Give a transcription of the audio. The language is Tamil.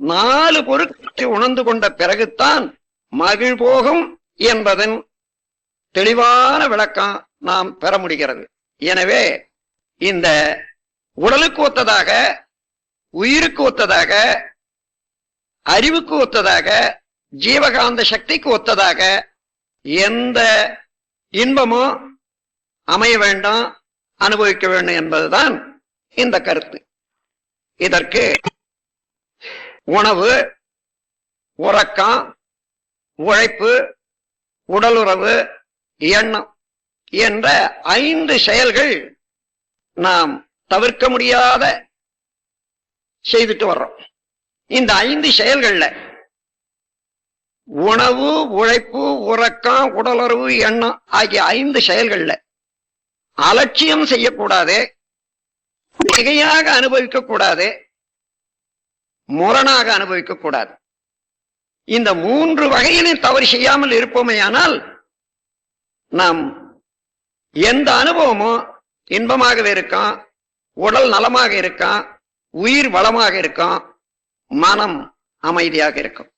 நாலு பொருட்களை உணர்ந்து கொண்ட பிறகுத்தான் மகிழ் போகும் என்பதன் தெளிவான விளக்கம் நாம் பெற முடிகிறது. எனவே இந்த உடலுக்கு ஒத்ததாக உயிருக்கு ஒத்ததாக அறிவுக்கு ஒத்ததாக ஜீவகாந்த சக்திக்கு ஒத்ததாக எந்த இன்பமும் அமைய வேண்டும் அனுபவிக்க வேண்டும் என்பதுதான் இந்த கருத்து. இதற்கு உணவு உறக்கம் உழைப்பு உடலுறவு எண்ணம் என்ற ஐந்து செயல்கள் நாம் தவிர்க்க முடியாத செய்துட்டு வர்றோம். இந்த ஐந்து செயல்கள்ல உணவு உழைப்பு உறக்கம் உடலுறவு எண்ணம் ஆகிய ஐந்து செயல்கள்ல அலட்சியம் செய்யக்கூடாது மிகையாக அனுபவிக்க கூடாது முரணாக அனுபவிக்க கூடாது. இந்த மூன்று வகையினை தவறு செய்யாமல் இருப்போமேயானால் நாம் எந்த அனுபவமும் இன்பமாகவே இருக்கும் உடல் நலமாக இருக்கும் உயிர் வளமாக இருக்கும் மனம் அமைதியாக இருக்கும்.